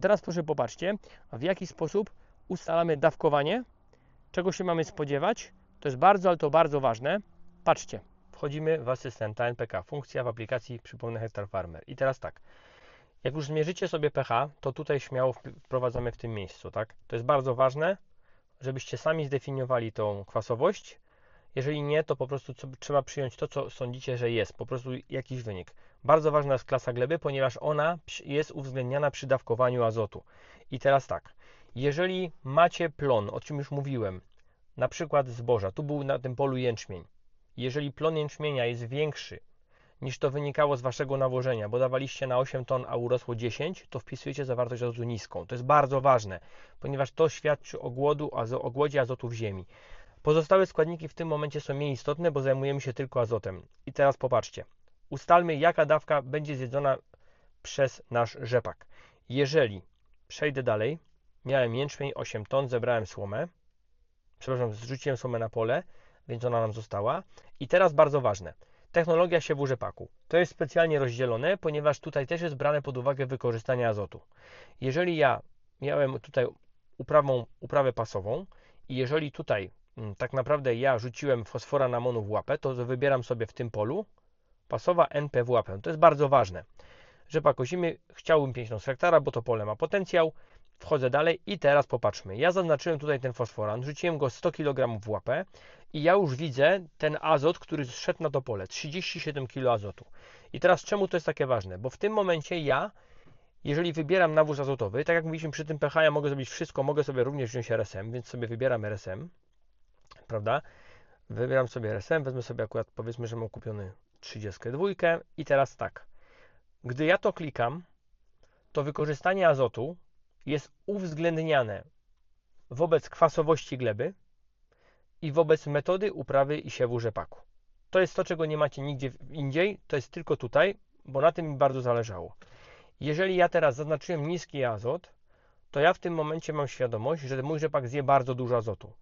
Teraz proszę popatrzcie, w jaki sposób ustalamy dawkowanie, czego się mamy spodziewać. To jest bardzo, ale to bardzo ważne. Patrzcie, wchodzimy w asystenta NPK, funkcja w aplikacji, przypomnę Hektar Farmer. I teraz tak, jak już zmierzycie sobie pH, to tutaj śmiało wprowadzamy w tym miejscu, tak? To jest bardzo ważne, żebyście sami zdefiniowali tą kwasowość. Jeżeli nie, to po prostu trzeba przyjąć to, co sądzicie, że jest, po prostu jakiś wynik. Bardzo ważna jest klasa gleby, ponieważ ona jest uwzględniana przy dawkowaniu azotu. I teraz tak, jeżeli macie plon, o czym już mówiłem, na przykład zboża, tu był na tym polu jęczmień. Jeżeli plon jęczmienia jest większy niż to wynikało z waszego nawożenia, bo dawaliście na 8 ton, a urosło 10, to wpisujecie zawartość azotu niską. To jest bardzo ważne, ponieważ to świadczy o, głodu, o głodzie azotu w ziemi. Pozostałe składniki w tym momencie są mniej istotne, bo zajmujemy się tylko azotem. I teraz popatrzcie. Ustalmy, jaka dawka będzie zjedzona przez nasz rzepak. Jeżeli przejdę dalej, miałem jęczmień 8 ton, zebrałem słomę, przepraszam, zrzuciłem słomę na pole, więc ona nam została. I teraz bardzo ważne. Technologia siewu rzepaku. To jest specjalnie rozdzielone, ponieważ tutaj też jest brane pod uwagę wykorzystanie azotu. Jeżeli ja miałem tutaj uprawą, uprawę pasową i jeżeli tutaj tak naprawdę ja rzuciłem fosfora namonu w łapę, to wybieram sobie w tym polu pasowa NP w łapę. To jest bardzo ważne. Rzepak ozimy chciałbym 50 hektara, bo to pole ma potencjał. Wchodzę dalej i teraz popatrzmy. Ja zaznaczyłem tutaj ten fosforan, rzuciłem go 100 kg w łapę i ja już widzę ten azot, który zszedł na to pole, 37 kg azotu. I teraz czemu to jest takie ważne? Bo w tym momencie ja, jeżeli wybieram nawóz azotowy, tak jak mówiliśmy przy tym pH, ja mogę zrobić wszystko, mogę sobie również wziąć RSM, więc sobie wybieram RSM, prawda? Wybieram sobie RSM, wezmę sobie akurat, powiedzmy, że mam kupiony 32 i teraz tak. Gdy ja to klikam, to wykorzystanie azotu jest uwzględniane wobec kwasowości gleby i wobec metody uprawy i siewu rzepaku. To jest to, czego nie macie nigdzie indziej, to jest tylko tutaj, bo na tym mi bardzo zależało. Jeżeli ja teraz zaznaczyłem niski azot, to ja w tym momencie mam świadomość, że mój rzepak zje bardzo dużo azotu.